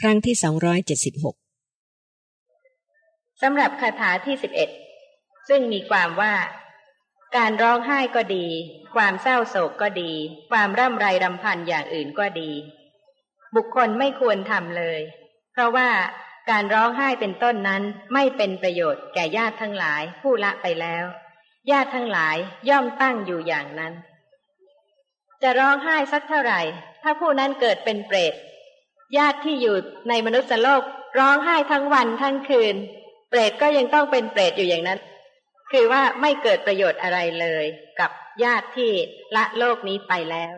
ครั้งที่สองร้อยเจ็ดสิบหกสำหรับคาถาที่สิบเอ็ดซึ่งมีความว่า การร้องไห้ก็ดี ความเศร้าโศกก็ดี ความร่ำไรรำพันอย่างอื่นก็ดี บุคคลไม่ควรทำเลย เพราะว่าการร้องไห้เป็นต้นนั้นไม่เป็นประโยชน์แก่ญาติทั้งหลายผู้ละไปแล้ว ญาติทั้งหลายย่อมตั้งอยู่อย่างนั้น จะร้องไห้สักเท่าไหร่ ถ้าผู้นั้นเกิดเป็นเปรต ญาติที่อยู่ในมนุษย์โลกร้องไห้ทั้งวันทั้งคืน เปรตก็ยังต้องเป็นเปรตอยู่อย่างนั้น คือว่าไม่เกิดประโยชน์อะไรเลย กับญาติที่ละโลกนี้ไปแล้ว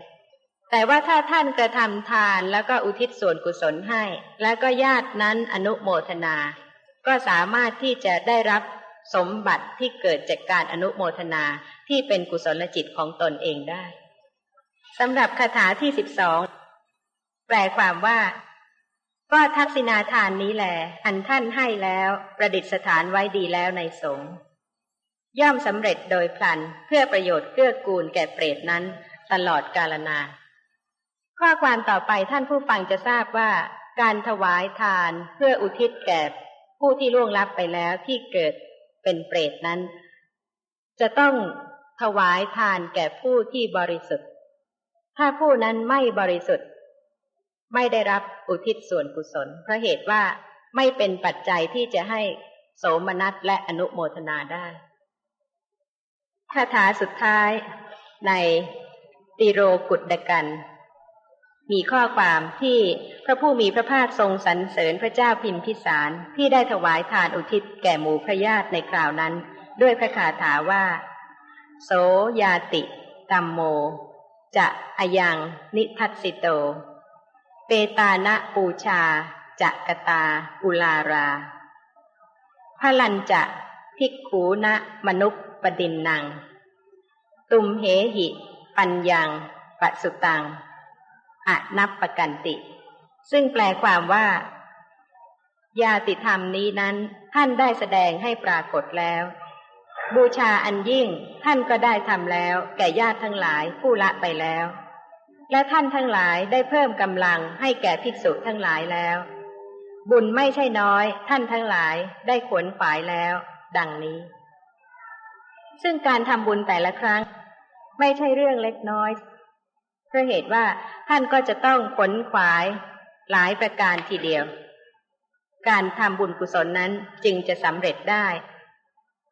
แต่ว่าถ้าท่านกระทำทานแล้วก็อุทิศส่วนกุศลให้ แล้วก็ญาตินั้นอนุโมทนา ก็สามารถที่จะได้รับสมบัติที่เกิดจากการอนุโมทนาที่เป็นกุศลจิตของตนเองได้สำหรับคาถาที่สิบสองแปลความว่า ก็ทักษิณาทานนี้แหลอันท่านให้แล้วประดิษฐานไว้ดีแล้วในสงฆ์ย่อมสำเร็จโดยพลันเพื่อประโยชน์เกื้อกูลแก่เปรตนั้นตลอดกาลนานข้อความต่อไปท่านผู้ฟังจะทราบว่า การถวายทานเพื่ออุทิศแก่ผู้ที่ล่วงลับไปแล้วที่เกิดเป็นเปรตนั้น จะต้องถวายทานแก่ผู้ที่บริสุทธิ์ ถ้าผู้นั้นไม่บริสุทธิ์ ไม่ได้รับอุทิศส่วนกุศล เพราะเหตุว่าไม่เป็นปัจจัยที่จะให้โสมนัสและอนุโมทนาได้คาถาสุดท้ายในติโรกุดกันมีข้อความที่พระผู้มีพระภาคทรงสรรเสริญพระเจ้าพิมพิสารที่ได้ถวายทานอุทิศแก่หมู่พระญาติในคราวนั้น ด้วยพระคาถาว่า โสยาติตัมโม จะอายังนิทัสิโต เปตานะปูชาจักตาอุลาราพลันจะทิกขูนะมนุปปดินนังตุมเหหิ ปัญญังปสุตังอะนับปกันติ ซึ่งแปลความว่า ญาติธรรมนี้นั้นท่านได้แสดงให้ปรากฏแล้ว บูชาอันยิ่งท่านก็ได้ทำแล้ว แก่ญาติทั้งหลายผู้ละไปแล้ว และท่านทั้งหลายได้เพิ่มกำลังให้แก่ภิกษุทั้งหลายแล้ว บุญไม่ใช่น้อย ท่านทั้งหลายได้ขวนฝายแล้ว ดังนี้ ซึ่งการทำบุญแต่ละครั้ง ไม่ใช่เรื่องเล็กน้อยเพราะเหตุว่าท่านก็จะต้องขนขวายหลายประการทีเดียว การทำบุญกุศลนั้นจึงจะสำเร็จได้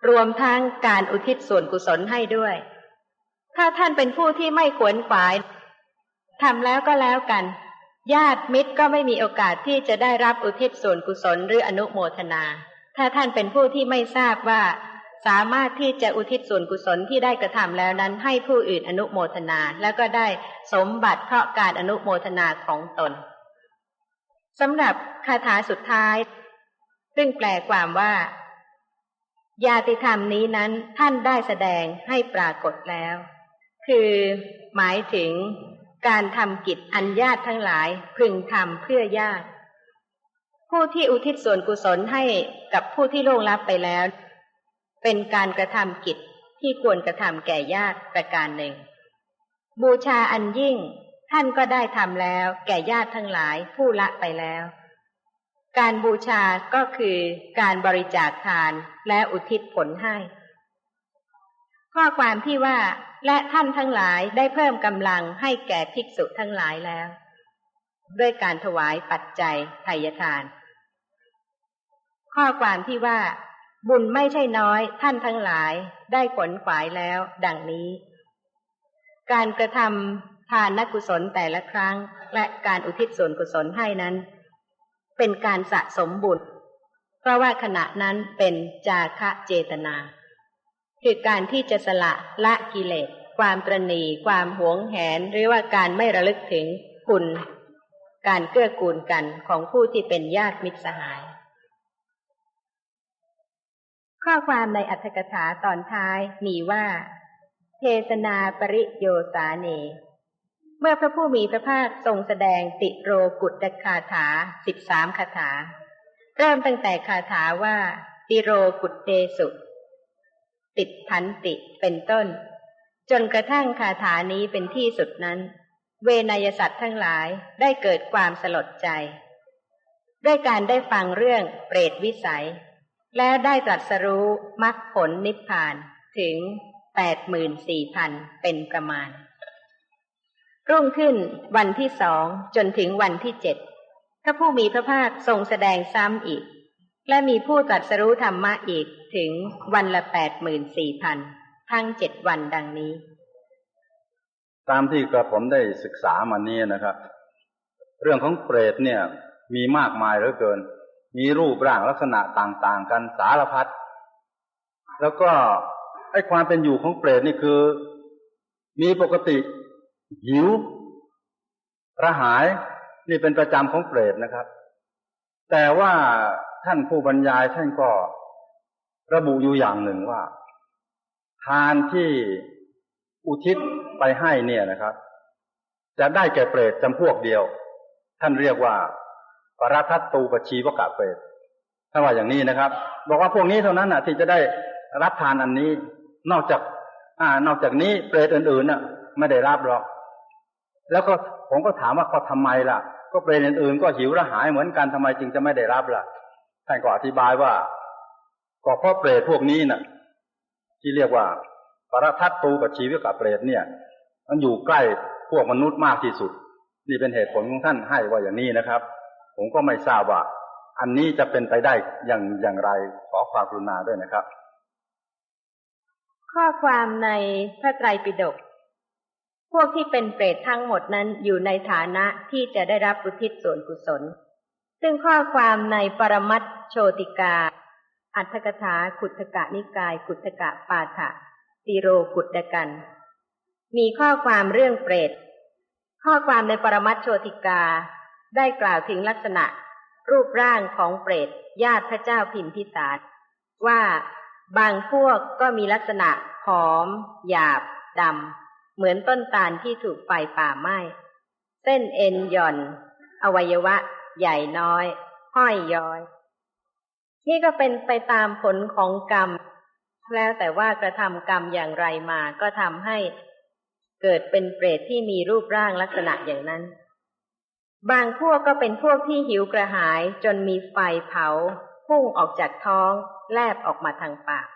รวมทั้งการอุทิศส่วนกุศลให้ด้วย ถ้าท่านเป็นผู้ที่ไม่ขวนขวาย ทำแล้วก็แล้วกัน ญาติมิตรก็ไม่มีโอกาสที่จะได้รับอุทิศส่วนกุศลหรืออนุโมทนา ถ้าท่านเป็นผู้ที่ไม่ทราบว่า สามารถที่จะอุทิศส่วนกุศลที่ได้กระทำแล้วนั้นให้ผู้อื่นอนุโมทนา แล้วก็ได้สมบัติเพราะการอนุโมทนาของตนสำหรับคาถาสุดท้าย ซึ่งแปลความว่า ญาติธรรมนี้นั้นท่านได้แสดงให้ปรากฏแล้ว คือหมายถึง การทำกิจอันญาติทั้งหลายพึงทำเพื่อญาติ ผู้ที่อุทิศส่วนกุศลให้กับผู้ที่ล่วงลับไปแล้ว เป็นการกระทำกิจที่ควรกระทำแก่ญาติประการหนึ่ง บูชาอันยิ่งท่านก็ได้ทำแล้วแก่ญาติทั้งหลายผู้ละไปแล้ว การบูชาก็คือการบริจาคทานและอุทิศผลให้ ข้อความที่ว่า และท่านทั้งหลายได้เพิ่มกำลังให้แก่ภิกษุทั้งหลายแล้ว ด้วยการถวายปัจจัยไทยทาน ข้อความที่ว่า บุญไม่ใช่น้อยท่านทั้งหลายได้ผลขวายแล้ว ดังนี้ การกระทำทานนักกุศลแต่ละครั้ง และการอุทิศส่วนกุศลให้นั้น เป็นการสะสมบุญเพราะว่าขณะนั้นเป็นจาคะเจตนา คือการที่จะสละละกิเลส ความตรณีความหวงแหน หรือว่าการไม่ระลึกถึงคุณ การเกื้อกูลกันของผู้ที่เป็นญาติมิตรสหาย ข้อความในอัธกถาตอนท้ายมีว่าเทศนาปริโยสาเน เมื่อพระผู้มีพระภาคทรงแสดงติโรกุตคาถาสิบสามคาถา เริ่มตั้งแต่คาถาว่า ติโรกุตเตสุ ติดพันติเป็นต้น จนกระทั่งคาถานี้เป็นที่สุดนั้น เวนยสัตว์ทั้งหลายได้เกิดความสลดใจ ด้วยการได้ฟังเรื่องเปรตวิสัย และได้ตรัสรู้มรรคผลนิพพานถึงแปดหมื่นสี่พันเป็นประมาณ รุ่งขึ้นวันที่สองจนถึงวันที่เจ็ดพระผู้มีพระภาคทรงแสดงซ้ำอีก และมีผู้ตรัสรู้ธรรมะอีกถึงวันละแปดหมื่นสี่พันทั้งเจ็ดวันดังนี้ ตามที่กระผมได้ศึกษามานี้นะครับ เรื่องของเปรตเนี่ยมีมากมายเหลือเกิน มีรูปร่างลักษณะต่างๆ กันสารพัดแล้วก็ไอ้ความเป็นอยู่ของเปรตนี่คือ มีปกติ หิวระหายนี่เป็นประจำของเปรตนะครับ แต่ว่า ท่านผู้บรรยายท่านก็ระบุอยู่อย่างหนึ่งว่า ทานที่อุทิศไปให้เนี่ยนะครับ จะได้แก่เปรตจำพวกเดียว ท่านเรียกว่าปรัทัตตูปชีวกะเปรตท่านว่าอย่างนี้นะครับ บอกว่าพวกนี้เท่านั้นน่ะ ที่จะได้รับทานอันนี้ นอกจาก อ่า นอกจากนี้เปรตอื่นๆน่ะ ไม่ได้รับหรอก แล้วก็ผมก็ถามว่าก็ทำไมล่ะ ก็เปรตอื่นๆก็หิวระหายเหมือนกันทำไมจึงจะไม่ได้รับล่ะ ท่านก็อธิบายว่า ก็เพราะเปรตพวกนี้น่ะ ที่เรียกว่าปรทัตตูกับชีวิตกับเปรตเนี่ย มันอยู่ใกล้พวกมนุษย์มากที่สุด นี่เป็นเหตุผลของท่านให้ว่าอย่างนี้นะครับ ผมก็ไม่ทราบว่า อันนี้จะเป็นไปได้อย่างอย่างไรขอความกรุณาด้วยนะครับ ข้อความในพระไตรปิฎกพวกที่เป็นเปรตทั้งหมดนั้นอยู่ในฐานะที่จะได้รับอุทิศส่วนกุศล ซึ่งข้อความในปรมัตโชติกา อัตถกถาขุทกะนิกาย ขุทกะปาฐะติโรกุดกัน มีข้อความเรื่องเปรต ข้อความในปรมัตโชติกาได้กล่าวถึงลักษณะ รูปร่างของเปรต ญาติพระเจ้าพิมพิสารว่าบางพวกก็มีลักษณะผอม หยาบดำ เหมือนต้นตาลที่ถูกไฟป่าไหม้ เส้นเอ็นหย่อน อวัยวะ ใหญ่น้อย ห้อยย้อย นี่ก็เป็นไปตามผลของกรรม แล้วแต่ว่ากระทำกรรมอย่างไรมาก็ทำให้เกิดเป็นเปรตที่มีรูปร่างลักษณะอย่างนั้น บางพวกก็เป็นพวกที่หิวกระหายจนมีไฟเผา พุ่งออกจากท้อง แลบออกมาทางปาก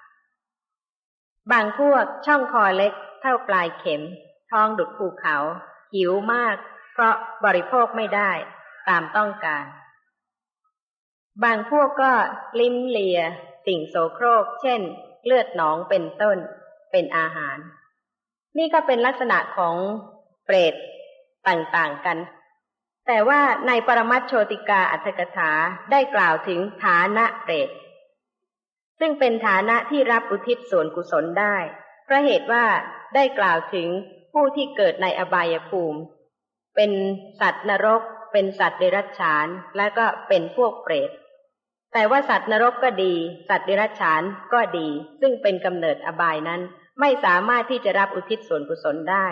บางพวกช่องคอเล็ก เท่าปลายเข็ม ท้องดุดภูเขา หิวมาก เพราะบริโภคไม่ได้ ตามต้องการ บางพวกก็ลิ้มเลีย สิ่งโสโครก เช่น เลือดหนองเป็นต้น เป็นอาหาร นี่ก็เป็นลักษณะของเปรตต่างๆกัน แต่ว่าในปรมัตโชติกาอัตถกถาได้กล่าวถึงฐานะเปรต ซึ่งเป็นฐานะที่รับอุทิศส่วนกุศลได้ เพราะเหตุว่าได้กล่าวถึงผู้ที่เกิดในอบายภูมิ เป็นสัตว์นรก เป็นสัตว์เดรัจฉาน และก็เป็นพวกเปรต แต่ว่าสัตว์นรกก็ดี สัตว์เดรัจฉานก็ดี ซึ่งเป็นกำเนิดอบายนั้น ไม่สามารถที่จะรับอุทิศส่วนกุศลได้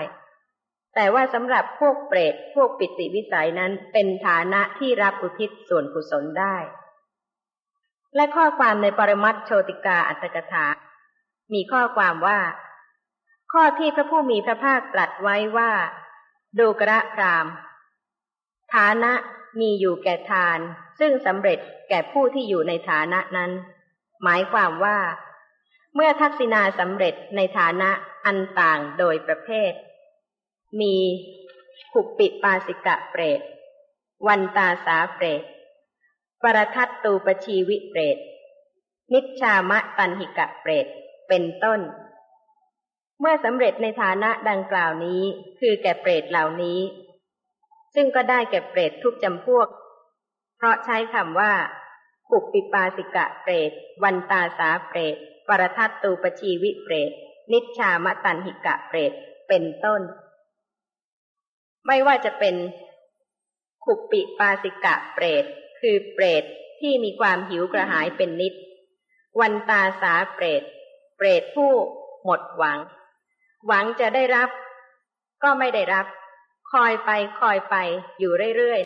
แต่ว่าสำหรับพวกเปรต พวกปิติวิสัยนั้นเป็นฐานะที่รับอุทิศส่วนกุศลได้ และข้อความในปรมัตโชติกาอัตถกถา มีข้อความว่า ข้อที่พระผู้มีพระภาคตรัสไว้ว่าดูกระพราม ฐานะมีอยู่แก่ทาน ซึ่งสำเร็จแก่ผู้ที่อยู่ในฐานะนั้น หมายความว่า เมื่อทักษิณาสำเร็จในฐานะอันต่างโดยประเภท มีขุปปิปาสิกะเปรต วันตาสาเปรต ปรทัตตูปชีวิเปรต นิชามะตันหิกะเปรต เป็นต้น เมื่อสำเร็จในฐานะดังกล่าวนี้ คือแก่เปรตเหล่านี้ ซึ่งก็ได้แก่เปรตทุกจำพวก เพราะใช้คำว่าขุปปิปาสิกะเปรต วันตาสาเปรต ปรทัตตูปชีวิเปรต นิชามตันหิกะเปรต เป็นต้น ไม่ว่าจะเป็นขุปปิปาสิกะเปรต คือเปรตที่มีความหิวกระหายเป็นนิด วันตาสาเปรต เปรตผู้หมดหวัง หวังจะได้รับ ก็ไม่ได้รับ คอยไปคอยไปอยู่เรื่อย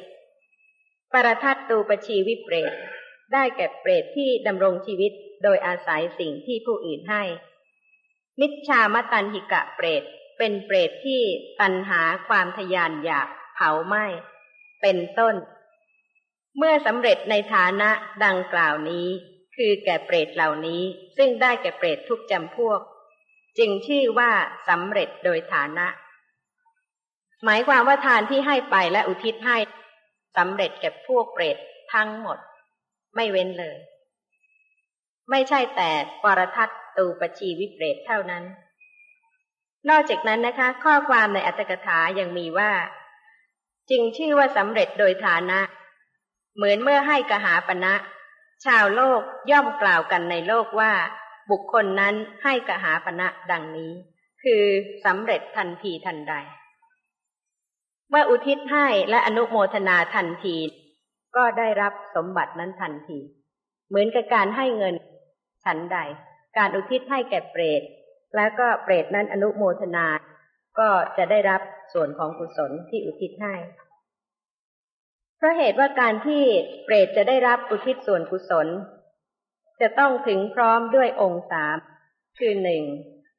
ๆ ปรทัตตูปชีวิเปรต ได้แก่เปรตที่ดำรงชีวิตโดยอาศัยสิ่งที่ผู้อื่นให้นิชชามตันหิกะเปรต เป็นเปรตที่ตันหาความทยานอยากเผาไหม้ เป็นต้น เมื่อสำเร็จในฐานะดังกล่าวนี้ คือแก่เปรตเหล่านี้ ซึ่งได้แก่เปรตทุกจำพวก จึงชื่อว่าสำเร็จโดยฐานะ หมายความว่าทานที่ให้ไปและอุทิศให้สำเร็จแก่พวกเปรตทั้งหมด ไม่เว้นเลย ไม่ใช่แต่ปรทัตตูปชีวิเปรตเท่านั้น นอกจากนั้นนะคะ ข้อความในอัตถกถายังมีว่า จึงชื่อว่าสำเร็จโดยฐานะ เหมือนเมื่อให้กหาปณะชาวโลกย่อมกล่าวกันในโลกว่า บุคคลนั้นให้กหาปณะดังนี้ คือสำเร็จทันทีทันใด เมื่ออุทิศให้และอนุโมทนาทันที ก็ได้รับสมบัตินั้นทันที เหมือนกับการให้เงินฉันใด การอุทิศให้แก่เปรต แล้วก็เปรตนั้นอนุโมทนา ก็จะได้รับส่วนของกุศลที่อุทิศให้เพราะเหตุว่าการที่เปรตจะได้รับอุทิศส่วนกุศล จะต้องถึงพร้อมด้วยองค์สามคือหนึ่ง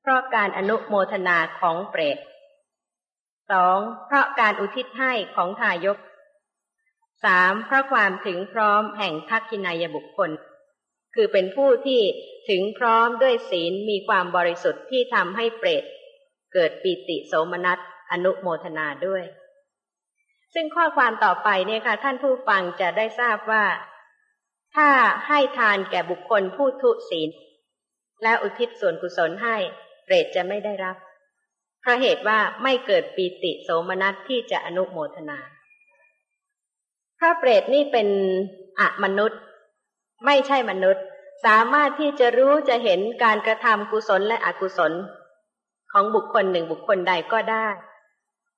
เพราะการอนุโมทนาของเปรต สองเพราะการอุทิศให้ของทายกสามเพราะความถึงพร้อมแห่งทักขินายบุคคล คือเป็นผู้ที่ถึงพร้อมด้วยศีลมีความบริสุทธิ์ที่ทำให้เปรต เกิดปีติโสมนัสอนุโมทนาด้วย ซึ่งข้อความต่อไปเนี่ยค่ะ ท่านผู้ฟังจะได้ทราบว่า ถ้าให้ทานแก่บุคคลผู้ทุศีล และอุทิศส่วนกุศลให้ เปรตจะไม่ได้รับ เพราะเหตุว่าไม่เกิดปีติโสมนัสที่จะอนุโมทนา พระเปรตนี่เป็นอะมนุษย์ ไม่ใช่มนุษย์ สามารถที่จะรู้จะเห็นการกระทำกุศลและอกุศล ของบุคคลหนึ่งบุคคลใดก็ได้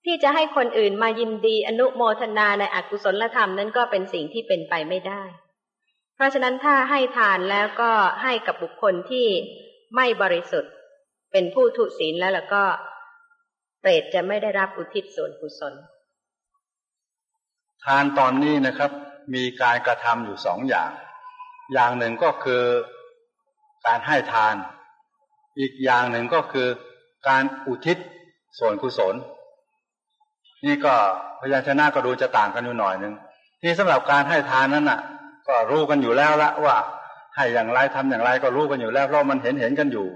ที่จะให้คนอื่นมายินดีอนุโมทนาในอกุศลธรรมนั้นก็เป็นสิ่งที่เป็นไปไม่ได้ เพราะฉะนั้นถ้าให้ทานแล้วก็ให้กับบุคคลที่ไม่บริสุทธิ์ เป็นผู้ทุศีลแล้วแล้วก็ เปรตจะไม่ได้รับอุทิศส่วนกุศล ทานตอนนี้นะครับ มีการกระทำอยู่สองอย่าง อย่างหนึ่งก็คือการให้ทาน อีกอย่างหนึ่งก็คือการอุทิศส่วนกุศล นี่ก็พยัญชนะก็ดูจะต่างกันอยู่หน่อยหนึ่งที่สำหรับการให้ทานนั้นน่ะ ก็รู้กันอยู่แล้วละว่า ให้อย่างไรทำอย่างไรก็รู้กันอยู่แล้วเพราะมันเห็นเห็นกันอยู่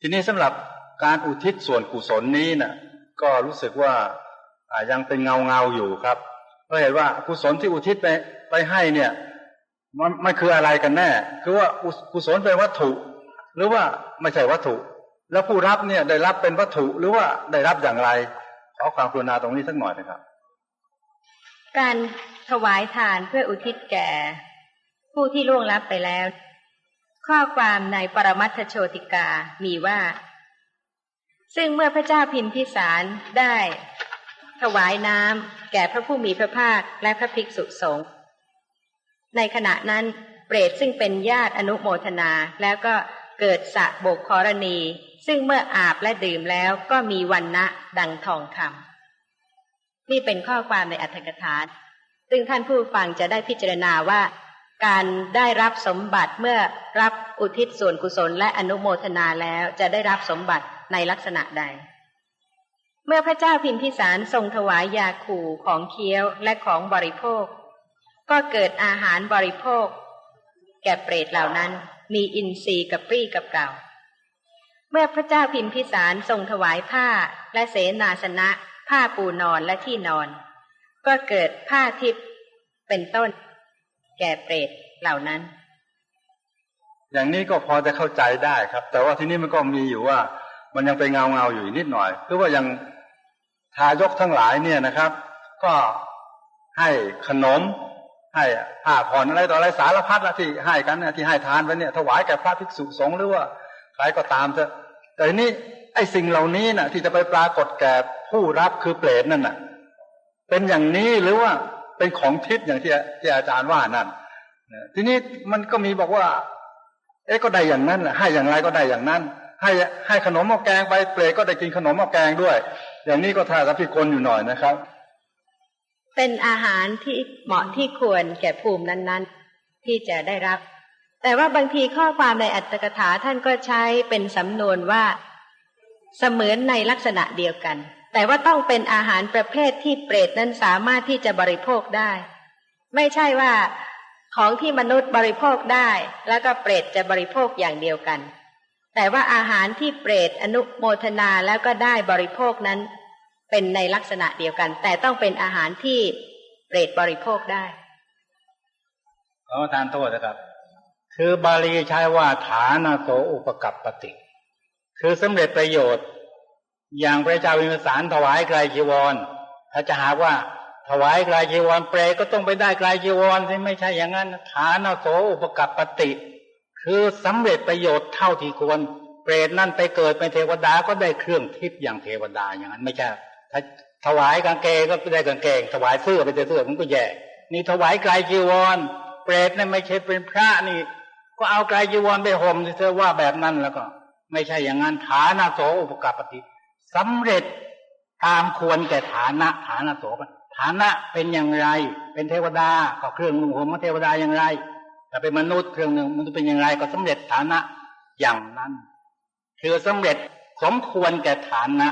ทีนี้สำหรับ การอุทิศส่วนกุศลนี้นะ่ะ ก็รู้สึกว่ายังเป็นเงาเงาอยู่ครับเพราะเห็นว่ากุศลที่อุทิศไปไปให้เนี่ย มันไม่คืออะไรกันแน่ คือว่ากุศลเป็นวัตถุ หรือว่าไม่ใช่วัตถุ แล้วผู้รับเนี่ยได้รับเป็นวัตถุหรือว่าได้รับอย่างไรขอความกรุณาตรงนี้สักหน่อยนะครับ การถวายทานเพื่ออุทิศแก่ ผู้ที่ล่วงลับไปแล้ว ข้อความในปรมัตถโชติกามีว่า ซึ่งเมื่อพระเจ้าพิมพิสารได้ ถวายน้ำแก่พระผู้มีพระภาคและพระภิกษุสงฆ์ในขณะนั้นเปรตซึ่งเป็นญาติอนุโมทนาแล้วก็เกิดสะโบกครณี ซึ่งเมื่ออาบและดื่มแล้วก็มีวันนะดังทองคำนี่เป็นข้อความในอัตถกถาซึ่งท่านผู้ฟังจะได้พิจารณาว่า การได้รับสมบัติเมื่อรับอุทิศส่วนกุศลและอนุโมทนาแล้วจะได้รับสมบัติ ในลักษณะใด เมื่อพระเจ้าพิมพิสารทรงถวายยาขู่ของเคี้ยวและของบริโภค ก็เกิดอาหารบริโภค แก่เปรตเหล่านั้นมีอินทรีย์กับปรี้กับเก่า เมื่อพระเจ้าพิมพิสารทรงถวายผ้าและเสนาสนะ ผ้าปูนอนและที่นอน ก็เกิดผ้าทิพย์เป็นต้น แก่เปรตเหล่านั้น อย่างนี้ก็พอจะเข้าใจได้ครับ แต่ว่าที่นี่มันก็มีอยู่ว่า มันยังเป็นเงาเงาอยู่นิดหน่อยคือว่ายังทายกทั้งหลายเนี่ยนะครับ ก็ให้ขนม ให้ผ้าผ่อนอะไรต่ออะไรสารพัดละที่ให้กันเนี่ยที่ให้ทานไปเนี่ยถวายแก่พระภิกษุสงฆ์หรือว่าใครก็ตามเถอะแต่นี้ไอ้สิ่งเหล่านี้นะ่ะ ที่จะไปปรากฏแก่ผู้รับคือเปรตนั่นน่ะ เป็นอย่างนี้หรือว่าเป็นของทิพย์อย่างที่ที่อาจารย์ว่านั่นทีนี้มันก็มีบอกว่า เอ๊ะก็ได้อย่างนั้นแหละให้อย่างไรก็ได้อย่างนั้น ให้ให้ขนมหม้อแกงไปเปรก็ได้กินขนมหม้อแกงด้วย อย่างนี้ก็ท่ากับพิกลอยู่หน่อยนะครับ เป็นอาหารที่เหมาะที่ควรแก่ภูมินั้นๆ ที่จะได้รับ แต่ว่าบางทีข้อความในอัตถกถาท่านก็ใช้เป็นสำนวนว่า เสมือนในลักษณะเดียวกัน แต่ว่าต้องเป็นอาหารประเภทที่เปรตนั้นสามารถที่จะบริโภคได้ ไม่ใช่ว่าของที่มนุษย์บริโภคได้ แล้วก็เปรตจะบริโภคอย่างเดียวกัน แต่ว่าอาหารที่เปรตอนุโมทนาแล้วก็ได้บริโภคนั้น เป็นในลักษณะเดียวกัน แต่ต้องเป็นอาหารที่เปรตบริโภคได้ขอทานโทษนะครับ คือบาลีใช้ว่าฐานาโสอุปกัปปติ คือสำเร็จประโยชน์ อย่างพระเจ้าวิมสารถวายไกรจีวร ถ้าจะหาว่าถวายไกรจีวรเปรก็ต้องไปได้ไกรจีวรที่ไม่ใช่อย่างนั้น ฐานาโสอุปกัปปติ คือสำเร็จประโยชน์เท่าที่ควร เปรตนั่นไปเกิดเป็นเทวดาก็ได้เครื่องทิพย์อย่างเทวดาอย่างนั้นไม่ใช่ถ้าถวายกางเกงก็ได้กางเกง ถวายเสื้อไปเสื้อมันก็แย่นี่ถวายไกรจีวร เปรตนี่นไม่ใช่เป็นพระนี่ ก็เอาไกรจีวรไปห่มเธอว่าแบบนั้นแล้วก็ ไม่ใช่อย่างนั้นฐานะโสอุปกปฏิสำเร็จตามควรแก่ฐานะฐานะโสฐานะเป็นอย่างไร เป็นเทวดาก็เครื่องนุ่งห่มของเทวดาอย่างไร แต่เป็นมนุษย์เครื่องหนึ่งมันจะเป็นอย่างไรก็สำเร็จฐานะอย่างนั้น คือสำเร็จสมควรแก่ฐานะ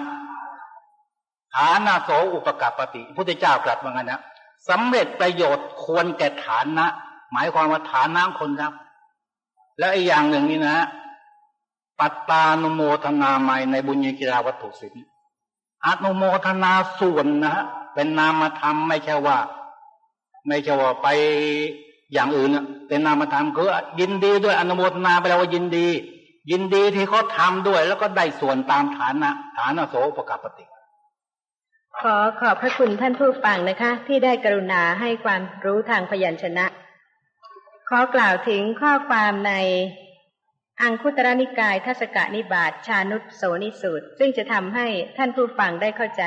ฐานะโสอุปกปฏิพุทธเจ้ากลับว่าไงนะสำเร็จประโยชน์ควรแก่ฐานะ หมายความว่าฐานะคนรับ แล้วอีกอย่างหนึ่งนี่นะ ปัตตานุโมทนาใหม่ในบุญญกิราวัตถุสินอนุโมทนาส่วนนะเป็นนามธรรมไม่ใช่ว่า ไม่ใช่ว่าไป อย่างอื่นเป็นนามธรรมคือยินดีด้วยอนุโมทนาไปแล้วว่ายินดี ยินดีที่เขาทาด้วย แล้วก็ได้ส่วนตามฐานะฐานะโสปกปติขอขอบพระคุณท่านผู้ฟังนะคะ ที่ได้กรุณาให้ความรู้ทางพยัญชนะ ขอกล่าวถึงข้อความในอังคุตรนิกายทัศกนิบาตชานุตโสนิสูตร ซึ่งจะทำให้ท่านผู้ฟังได้เข้าใจ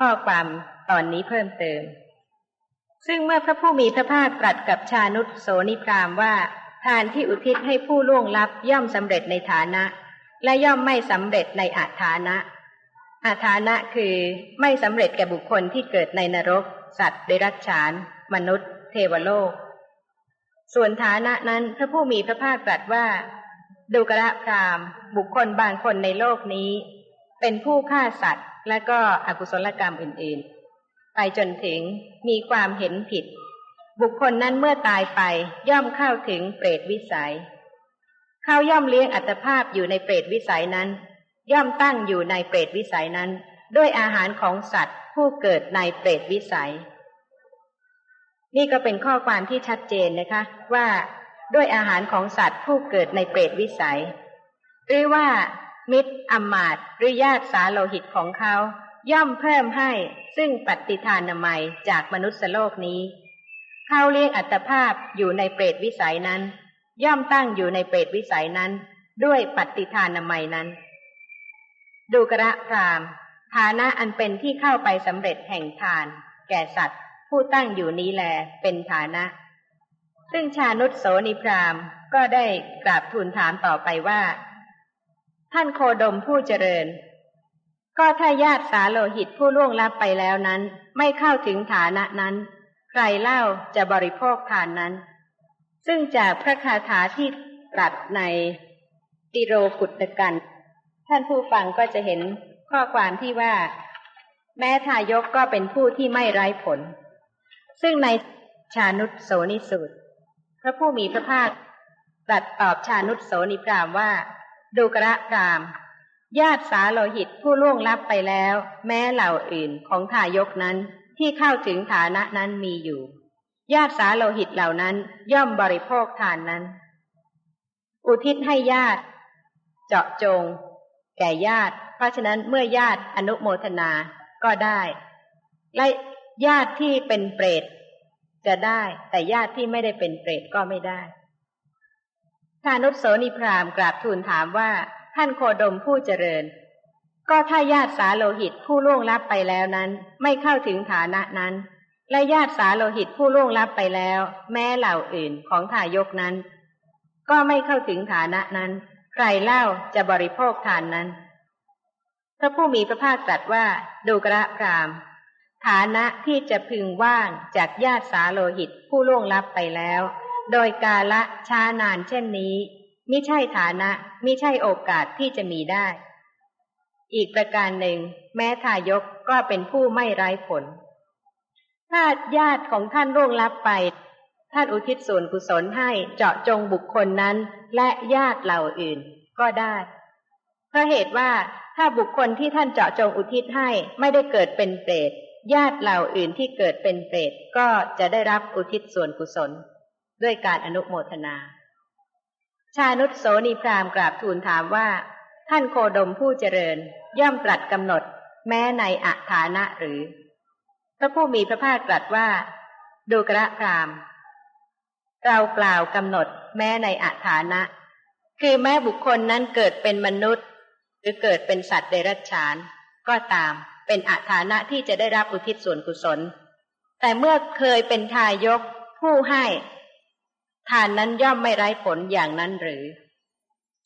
ข้อความตอนนี้เพิ่มเติม ซึ่งเมื่อพระผู้มีพระภาคตรัสกับชานุตโสนิพรามว่า ทานที่อุทิศให้ผู้ล่วงลับย่อมสำเร็จในฐานะ และย่อมไม่สำเร็จในอาฐานะ อาฐานะคือไม่สำเร็จแก่บุคคลที่เกิดในนรก สัตว์เดรัจฉาน มนุษย์ เทวโลก ส่วนฐานะนั้นพระผู้มีพระภาคตรัสว่า ดูกระพรามบุคคลบางคนในโลกนี้ เป็นผู้ฆ่าสัตว์และก็อกุศลกรรมอื่น ๆ ไปจนถึงมีความเห็นผิด บุคคลนั้นเมื่อตายไปย่อมเข้าถึงเปรตวิสัย เขาย่อมเลี้ยงอัตภาพอยู่ในเปรตวิสัยนั้น ย่อมตั้งอยู่ในเปรตวิสัยนั้น ด้วยอาหารของสัตว์ผู้เกิดในเปรตวิสัย นี่ก็เป็นข้อความที่ชัดเจนนะคะว่าด้วยอาหารของสัตว์ผู้เกิดในเปรตวิสัย หรือว่ามิตรอมาตหรือญาติสาโลหิตของเขา ย่อมเพิ่มให้ซึ่งปฏิทานนามัยจากมนุษย์โลกนี้ เขาเลี้ยงอัตภาพอยู่ในเปรตวิสัยนั้น ย่อมตั้งอยู่ในเปรตวิสัยนั้น ด้วยปฏิทานนามัยนั้น ดูกระพรามฐานะอันเป็นที่เข้าไปสำเร็จแห่งทาน แก่สัตว์ ผู้ตั้งอยู่นี้แลเป็นฐานะ ซึ่งชานุตโสนิพรามก็ได้กราบทูลถามต่อไปว่า ท่านโคดมผู้เจริญ ก็ถ้าญาติสาโลหิตผู้ล่วงลับไปแล้วนั้น ไม่เข้าถึงฐานะนั้น ใครเล่าจะบริโภคทานนั้น ซึ่งจากพระคาถาที่ตรัสในติโรกุตกันท่านผู้ฟังก็จะเห็นข้อความที่ว่า แม้ทายกก็เป็นผู้ที่ไม่ไร้ผล ซึ่งในชานุตโสนิสูตร พระผู้มีพระภาคตรัสตอบชานุตโสนิพรามว่า ดูกระพราม ญาติสาโลหิตผู้ล่วงลับไปแล้ว แม้เหล่าอื่นของทายกนั้นที่เข้าถึงฐานะนั้นมีอยู่ ญาติสาโลหิตเหล่านั้นย่อมบริโภคทานนั้น อุทิศให้ญาติ เจาะจง แก่ญาติ เพราะฉะนั้นเมื่อญาติอนุโมทนาก็ได้ และญาติที่เป็นเปรตจะได้ แต่ญาติที่ไม่ได้เป็นเปรตก็ไม่ได้ ทานุสโสนิพรามกราบทูลถามว่า ท่านโคดมผู้เจริญ ก็ถ้าญาติสาโลหิตผู้ล่วงลับไปแล้วนั้น ไม่เข้าถึงฐานะนั้น และญาติสาโลหิตผู้ล่วงลับไปแล้ว แม้เหล่าอื่นของทายกนั้น ก็ไม่เข้าถึงฐานะนั้น ใครเล่าจะบริโภคทานนั้น พระผู้มีพระภาคตรัสว่าดูกระพรามฐานะที่จะพึงว่างจากญาติสาโลหิตผู้ล่วงลับไปแล้ว โดยกาละช้านานเช่นนี้ มิใช่ฐานะ มิใช่โอกาสที่จะมีได้ อีกประการหนึ่ง แม้ทายกก็เป็นผู้ไม่ไร้ผล ถ้าญาติของท่านล่วงลับไป ท่านอุทิศส่วนกุศลให้เจาะจงบุคคลนั้น และญาติเหล่าอื่นก็ได้เพราะเหตุว่าถ้าบุคคลที่ท่านเจาะจงอุทิศให้ไม่ได้เกิดเป็นเปรตญาติเหล่าอื่นที่เกิดเป็นเปรตก็จะได้รับอุทิศส่วนกุศล ด้วยการอนุโมทนา ชานุตโสนีพรามกราบทูลถามว่า ท่านโคดมผู้เจริญ ย่อมตรัสกำหนด แม้ในอัฐานะหรือ พระผู้มีพระภาคตรัสว่า ดูกระพรามเรากล่าวกำหนดแม้ในอัฐานะ คือแม้บุคคลนั้นเกิดเป็นมนุษย์ หรือเกิดเป็นสัตว์เดรัจฉาน ก็ตามเป็นอัฐานะที่จะได้รับอุทิศส่วนกุศล แต่เมื่อเคยเป็นทายกผู้ให้ ทานนั้นย่อมไม่ไร้ผลอย่างนั้นหรือ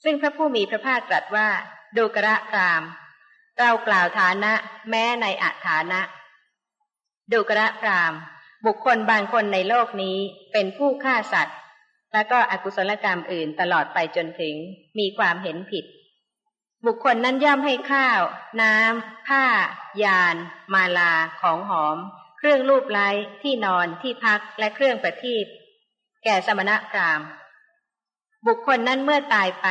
ซึ่งพระผู้มีพระภาคตรัสว่าดูกระพราม เรากล่าวฐานะ แม้ในอัฐานะ ดูกระพราม บุคคลบางคนในโลกนี้เป็นผู้ฆ่าสัตว์ และก็อกุศลกรรมอื่นตลอดไปจนถึงมีความเห็นผิด บุคคลนั้นย่อมให้ข้าว น้ำผ้า ยาน มาลา ของหอม เครื่องรูปไล้ที่นอนที่พักและเครื่องประทีป แก่สมณพราหมณ์ บุคคลนั้นเมื่อตายไป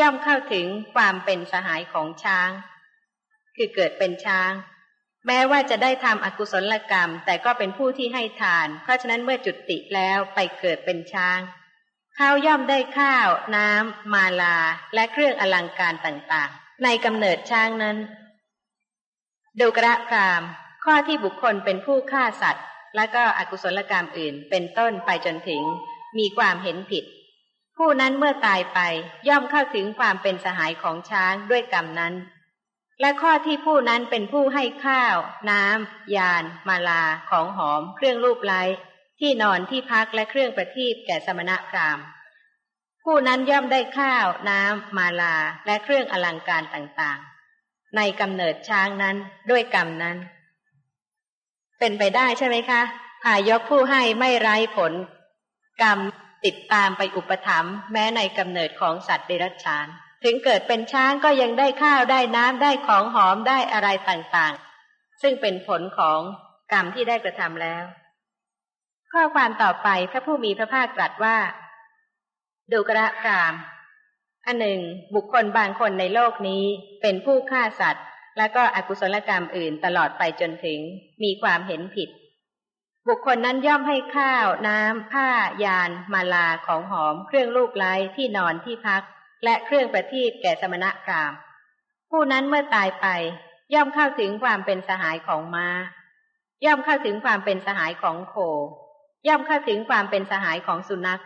ย่อมเข้าถึงความเป็นสหายของช้าง คือเกิดเป็นช้าง แม้ว่าจะได้ทำอกุศลกรรม แต่ก็เป็นผู้ที่ให้ทาน เพราะฉะนั้นเมื่อจุติแล้วไปเกิดเป็นช้างเขาย่อมได้ข้าว น้ำ มาลา และเครื่องอลังการต่างๆ ในกำเนิดช้างนั้นดูกระพราม ข้อที่บุคคลเป็นผู้ฆ่าสัตว์ และก็อกุศลกรรมอื่น เป็นต้นไปจนถึง มีความเห็นผิด ผู้นั้นเมื่อตายไปย่อมเข้าถึงความเป็นสหายของช้างด้วยกรรมนั้น และข้อที่ผู้นั้นเป็นผู้ให้ข้าว น้ำยาน มาลา ของหอม เครื่องรูปไล้ที่นอนที่พักและเครื่องประทีปแก่สมณะพราหมณ์ผู้นั้นย่อมได้ข้าว น้ำ มาลา และเครื่องอลังการต่างๆ ในกำเนิดช้างนั้นด้วยกรรมนั้น เป็นไปได้ใช่ไหมคะพายกผู้ให้ไม่ไร้ผล กรรมติดตามไปอุปถัมภ์แม้ในกำเนิดของสัตว์เดรัจฉาน ถึงเกิดเป็นช้างก็ยังได้ข้าวได้น้ำได้ของหอมได้อะไรต่างๆ ซึ่งเป็นผลของกรรมที่ได้กระทำแล้ว ข้อความต่อไปพระผู้มีพระภาคตรัสว่า ดูกระพรามอันหนึ่ง บุคคลบางคนในโลกนี้เป็นผู้ฆ่าสัตว์ และก็อกุศลกรรมอื่นตลอดไปจนถึงมีความเห็นผิด บุคคลนั้นย่อมให้ข้าว น้ำ ผ้ายาน มาลาของหอม เครื่องลูกไล้ที่นอนที่พัก และเครื่องประทีปแก่สมณะกราม ผู้นั้นเมื่อตายไป ย่อมเข้าถึงความเป็นสหายของมา้า ย่อมเข้าถึงความเป็นสหายของโค ย่อมเข้าถึงความเป็นสหายของสุนัข